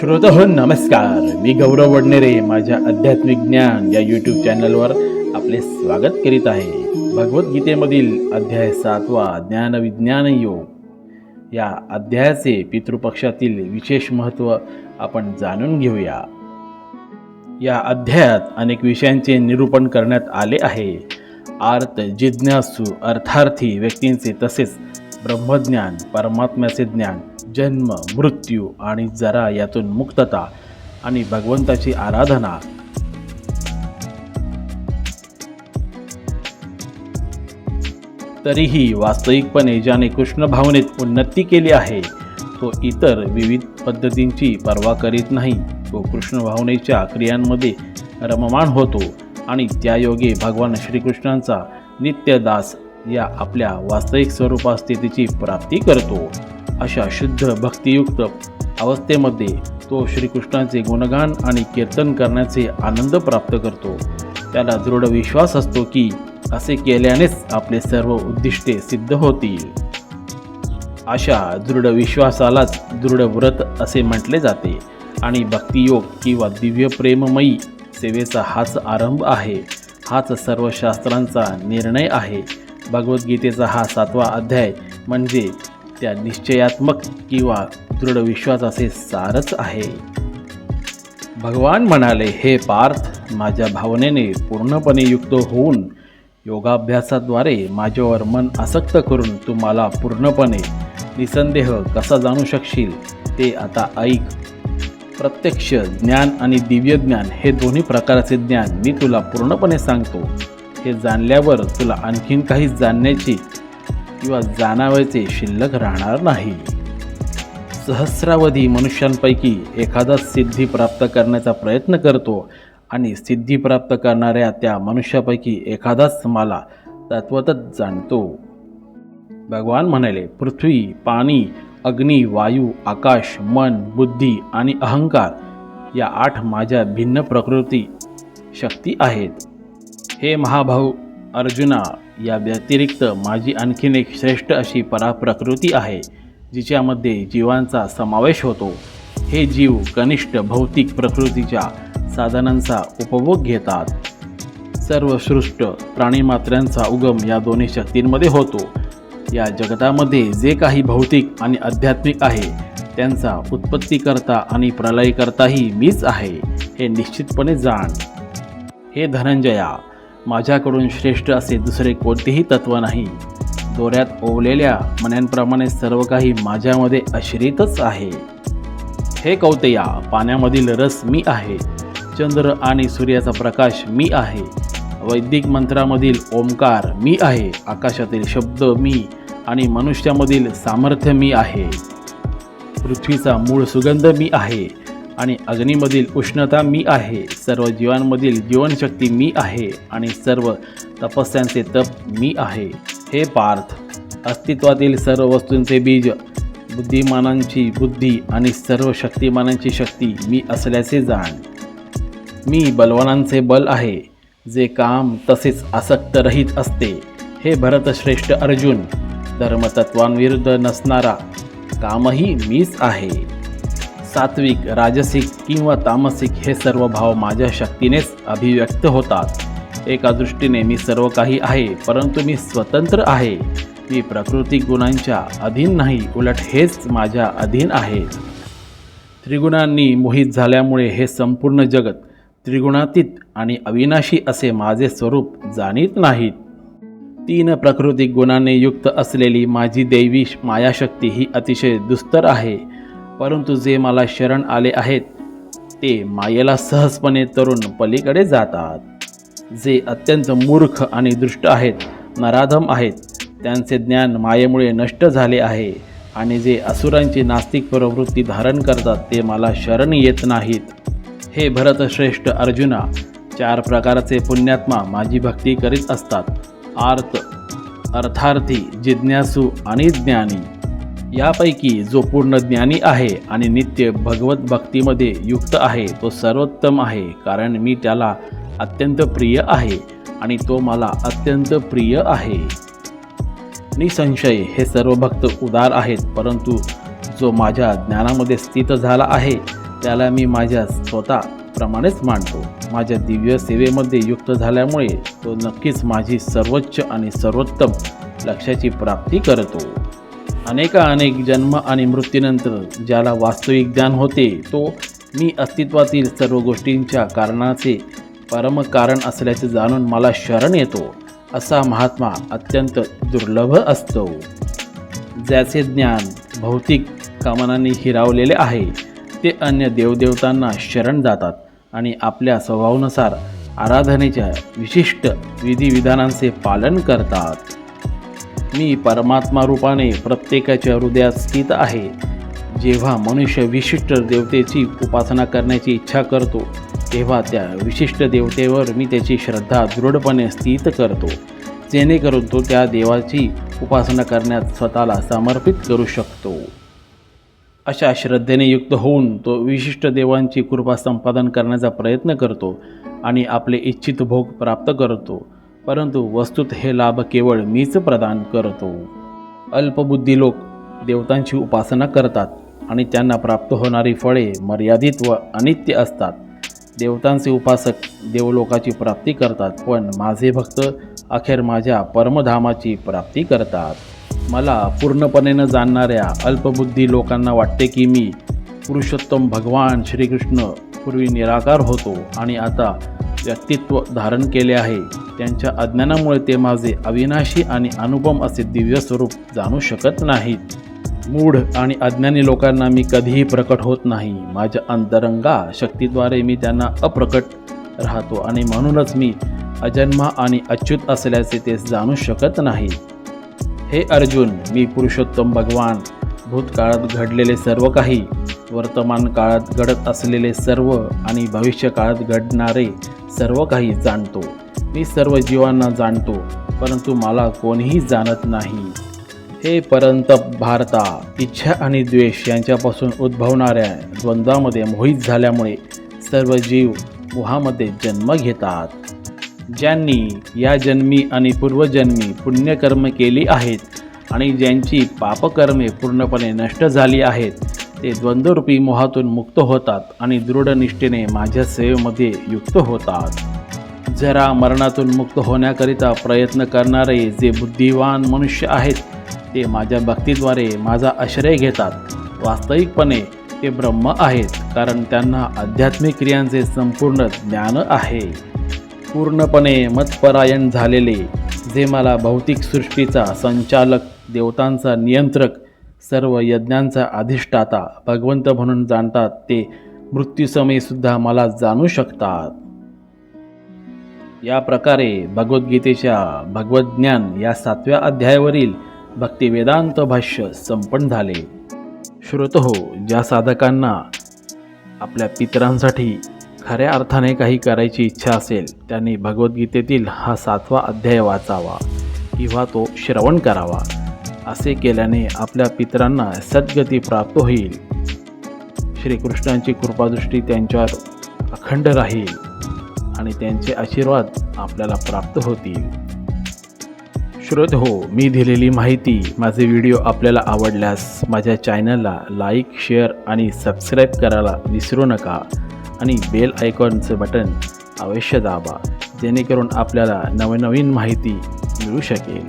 श्रोत हो नमस्कार. मी गौरव वडनेरे माझ्या अध्यात्मिक ज्ञान या यूट्यूब चॅनलवर आपले स्वागत करीत आहे. भगवद्गीतेमधील अध्याय सातवा ज्ञान विज्ञान योग. या अध्यायाचे पितृपक्षातील विशेष महत्त्व आपण जाणून घेऊया. या अध्यायात अनेक विषयांचे निरूपण करण्यात आले आहे. आर्त जिज्ञासू अर्थार्थी व्यक्तींचे तसेच ब्रह्मज्ञान परमात्म्याचे ज्ञान जन्म मृत्यू आणि जरा यातून मुक्तता आणि भगवंताची आराधना. तरीही वास्तविकपणे ज्याने कृष्ण भावनेत उन्नती केली आहे तो इतर विविध पद्धतींची पर्वा करीत नाही. तो कृष्ण भावनेच्या क्रियांमध्ये रममाण होतो आणि त्यायोगे भगवान श्रीकृष्णांचा नित्यदास या आपल्या वास्तविक स्वरूपा स्थितीची प्राप्ती करतो. अशा शुद्ध भक्तियुक्त अवस्थेमध्ये तो श्रीकृष्णाचे गुणगान आणि कीर्तन करण्याचे आनंद प्राप्त करतो. त्याला दृढ विश्वास असतो की असे केल्यानेच आपले सर्व उद्दिष्टे सिद्ध होतील. अशा दृढ विश्वासालाच दृढ व्रत असे म्हटले जाते आणि भक्तियोग किंवा दिव्य प्रेममयी सेवेचा हाच आरंभ आहे. हाच सर्व शास्त्रांचा निर्णय आहे. भगवद्गीतेचा हा सातवा अध्याय म्हणजे त्या निश्चयात्मक किंवा दृढ विश्वासाचे सारच आहे. भगवान म्हणाले हे पार्थ माझ्या भावनेने पूर्णपणे युक्त होऊन योगाभ्यासाद्वारे माझ्यावर मन आसक्त करून तू मला पूर्णपणे निसंदेह कसा जाणू शकशील ते आता ऐक. प्रत्यक्ष ज्ञान आणि दिव्य ज्ञान हे दोन्ही प्रकारचे ज्ञान मी तुला पूर्णपणे सांगतो. हे जाणल्यावर तुला आणखीन काही जाणण्याची किंवा जाणावयाचे शिल्लक राहणार नाही. सहस्रावधी मनुष्यांपैकी एखादा सिद्धी प्राप्त करण्याचा प्रयत्न करतो आणि सिद्धी प्राप्त करणाऱ्या त्या मनुष्यापैकी एखादाच मला तत्वतच जाणतो. भगवान म्हणाले पृथ्वी पाणी अग्नी वायू आकाश मन बुद्धी आणि अहंकार या आठ माझ्या भिन्न प्रकृती शक्ती आहेत. हे महाभाऊ अर्जुना या व्यतिरिक्त माझी आणखीन एक श्रेष्ठ अशी पराप्रकृती आहे जिच्यामध्ये जीवांचा समावेश होतो. हे जीव कनिष्ठ भौतिक प्रकृतीच्या साधनांचा उपभोग घेतात. सर्व सृष्ट प्राणीमात्र्यांचा उगम या दोन्ही शक्तींमध्ये होतो. या जगतामध्ये जे काही भौतिक आणि आध्यात्मिक आहे त्यांचा उत्पत्तीकर्ता आणि प्रलयकर्ताही मीच आहे हे निश्चितपणे जाण. हे धनंजया माझ्याकडून श्रेष्ठ असे दुसरे कोणतेही तत्व नाही. दोऱ्यात ओवलेल्या मण्यांप्रमाणे सर्व काही माझ्यामध्ये आश्रितच आहे. हे कौतया पाण्यामधील रस मी आहे. चंद्र आणि सूर्याचा प्रकाश मी आहे. वैदिक मंत्रामधील ओंकार मी आहे. आकाशातील शब्द मी आणि मनुष्यामधील सामर्थ्य मी आहे. पृथ्वीचा मूळ सुगंध मी आहे. आणि अग्नीमधील उष्णता मी आहे सर्व जीवांमधील जीवनशक्ती मी आहे आणि सर्व तपस्यांचे तप मी आहे. हे पार्थ अस्तित्वातील सर्व वस्तूंचे बीज बुद्धिमानांची बुद्धी आणि सर्व शक्तिमानांची शक्ती मी असल्याचे जाण. मी बलवानांचे बल आहे जे काम तसेच आसक्त रहित असते. हे भरतश्रेष्ठ अर्जुन धर्मतत्वांविरुद्ध नसणारा कामही मीच आहे. सात्विक राजसिक किंवा तामसिक हे सर्व भाव माझ्या शक्तीनेच अभिव्यक्त होतात. एका दृष्टीने मी सर्व काही आहे परंतु मी स्वतंत्र आहे. मी प्राकृतिक गुणांच्या अधीन नाही उलट हेच माझ्या अधीन आहे. त्रिगुणांनी मोहित झाल्यामुळे हे संपूर्ण जगत त्रिगुणातीत आणि अविनाशी असे माझे स्वरूप जाणीत नाहीत. तीन प्राकृतिक गुणांनी युक्त असलेली माझी दैवी मायाशक्ती ही अतिशय दुस्तर आहे. परंतु जे मला शरण आले आहेत ते मायेला सहजपणे तरुण पलीकडे जातात. जे अत्यंत मूर्ख आणि दृष्ट आहेत नराधम आहेत त्यांचे ज्ञान मायेमुळे नष्ट झाले आहे आणि जे असुरांची नास्तिक प्रवृत्ती धारण करतात ते मला शरण येत नाहीत. हे भरतश्रेष्ठ अर्जुना चार प्रकारचे पुण्यात्मा माझी भक्ती करीत असतात. आर्त अर्थार्थी जिज्ञासू आणि ज्ञानी. यापैकी जो पूर्ण ज्ञानी आहे आणि नित्य भगवत भक्तीमध्ये युक्त आहे तो सर्वोत्तम आहे कारण मी त्याला अत्यंत प्रिय आहे आणि तो मला अत्यंत प्रिय आहे. निसंशय हे सर्व भक्त उदार आहेत परंतु जो माझ्या ज्ञानामध्ये स्थित झाला आहे त्याला मी माझ्या स्वतः प्रमाणेच मानतो. माझ्या दिव्य सेवेमध्ये युक्त झाल्यामुळे तो नक्कीच माझी सर्वोच्च आणि सर्वोत्तम लक्षाची प्राप्ती करतो. अनेकानेक जन्म आणि मृत्यूनंतर ज्याला वास्तविक ज्ञान होते तो मी अस्तित्वातील सर्व गोष्टींच्या कारणाचे परमकारण असल्याचे जाणून मला शरण येतो असा महात्मा अत्यंत दुर्लभ असतो. ज्याचे ज्ञान भौतिक कामनांनी हिरावलेले आहे ते अन्य देवदेवतांना शरण जातात आणि आपल्या स्वभावानुसार आराधनेच्या विशिष्ट विधिविधानांचे पालन करतात. मी परमात्मा रूपाने प्रत्येकाच्या हृदयात स्थित आहे. जेव्हा मनुष्य विशिष्ट देवतेची उपासना करण्याची इच्छा करतो तेव्हा त्या विशिष्ट देवतेवर मी त्याची श्रद्धा दृढपणे स्थित करतो. जेणेकरून तो त्या देवाची उपासना करण्यात स्वतःला समर्पित करू शकतो. अशा श्रद्धेने युक्त होऊन तो विशिष्ट देवांची कृपा संपादन करण्याचा प्रयत्न करतो आणि आपले इच्छित भोग प्राप्त करतो. परंतु वस्तुत हे लाभ केवळ मीच प्रदान करतो. अल्पबुद्धी लोक देवतांची उपासना करतात आणि त्यांना प्राप्त होणारी फळे मर्यादित व अनित्य असतात. देवतांचे उपासक देवलोकाची प्राप्ती करतात पण माझे भक्त अखेर माझ्या परमधामाची प्राप्ती करतात. मला पूर्णपणे न जाणणाऱ्या अल्पबुद्धी लोकांना वाटते की मी पुरुषोत्तम भगवान श्रीकृष्ण पूर्वी निराकार होतो आणि आता व्यक्तित्व धारण केले आहे. त्यांच्या अज्ञानामुळे ते माझे अविनाशी आणि अनुपम असे दिव्य स्वरूप जाणू शकत नाहीत. मूढ आणि अज्ञानी लोकांना मी कधीही प्रकट होत नाही. माझ्या अंतरंगा शक्तीद्वारे मी त्यांना अप्रकट राहतो आणि म्हणूनच मी अजन्मा आणि अच्युत असल्याचे ते जाणू शकत नाही हे अर्जुन मी पुरुषोत्तम भगवान. भूतकाळात घडलेले सर्व काही वर्तमान काळात घडत असलेले सर्व आणि भविष्य काळात घडणारे सर्व काही जाणतो. मी सर्व जीवांना जाणतो परंतु मला कोणीही जाणत नाही. हे परंत भारता इच्छा आणि द्वेष यांच्यापासून उद्भवणाऱ्या द्वंद्वामध्ये मोहित झाल्यामुळे सर्व जीव मोहामध्ये जन्म घेतात. ज्यांनी या जन्मी आणि पूर्वजन्मी पुण्यकर्म केली आहेत आणि ज्यांची पापकर्मे पूर्णपणे नष्ट झाली आहेत ते द्वंद्वरूपी मोहातून मुक्त होतात आणि दृढनिष्ठेने माझ्या सेवेमध्ये युक्त होतात. जरा मरणातून मुक्त होण्याकरिता प्रयत्न करणारे जे बुद्धिवान मनुष्य आहेत ते माझ्या भक्तीद्वारे माझा आश्रय घेतात. वास्तविकपणे ते ब्रह्म आहेत कारण त्यांना आध्यात्मिक क्रियांचे संपूर्ण ज्ञान आहे. पूर्णपणे मतपरायण झालेले जे मला भौतिक सृष्टीचा संचालक देवतांचा नियंत्रक सर्व यज्ञांचा अधिष्ठाता भगवंत म्हणून जाणतात ते मृत्यूसमयीसुद्धा मला जाणू शकतात. या प्रकारे भगवद्गीतेच्या भगवज्ञान या सातव्या अध्यायावरील भक्तिवेदांत भाष्य संपन्न झाले. श्रोत हो ज्या साधकांना आपल्या पितरांसाठी खऱ्या अर्थाने काही करायची इच्छा असेल त्यांनी भगवद्गीतेतील हा सातवा अध्याय वाचावा किंवा तो श्रवण करावा. असे केल्याने आपल्या पितरांना सद्गती प्राप्त होईल. श्रीकृष्णांची कृपादृष्टी त्यांच्यावर अखंड राहील आणि त्यांचे आशीर्वाद आपल्याला प्राप्त होतील. श्रोत हो मी दिलेली माहिती माझे व्हिडिओ आपल्याला आवडल्यास माझ्या चॅनलला लाईक शेअर आणि सबस्क्राईब करायला विसरू नका आणि बेल आयकॉनचं बटन अवश्य दाबा जेणेकरून आपल्याला नवनवीन माहिती मिळू शकेल.